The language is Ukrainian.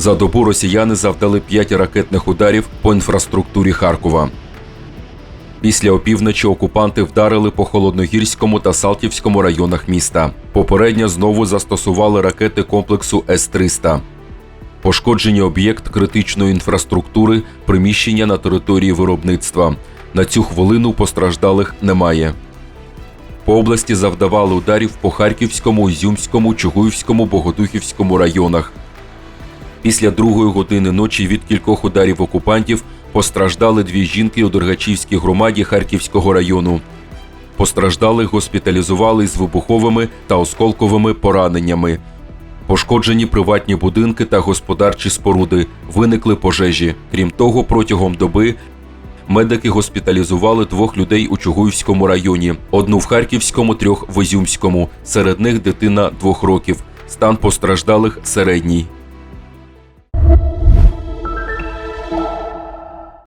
За добу росіяни завдали 5 ракетних ударів по інфраструктурі Харкова. Після опівночі окупанти вдарили по холодногірському та Салтівському районах міста. Попередньо знову застосували ракети комплексу С-300. Пошкоджені об'єкт критичної інфраструктури, приміщення на території виробництва. На цю хвилину постраждалих немає. По області завдавали ударів по Харківському, Ізюмському, Чугуївському, Богодухівському районах. Після другої години ночі від кількох ударів окупантів постраждали дві жінки у Дергачівській громаді Харківського району. Постраждалих госпіталізували з вибуховими та осколковими пораненнями. Пошкоджені приватні будинки та господарчі споруди, виникли пожежі. Крім того, протягом доби медики госпіталізували двох людей у Чугуївському районі, одну в Харківському, трьох в Ізюмському. Серед них дитина двох років. Стан постраждалих середній. thank you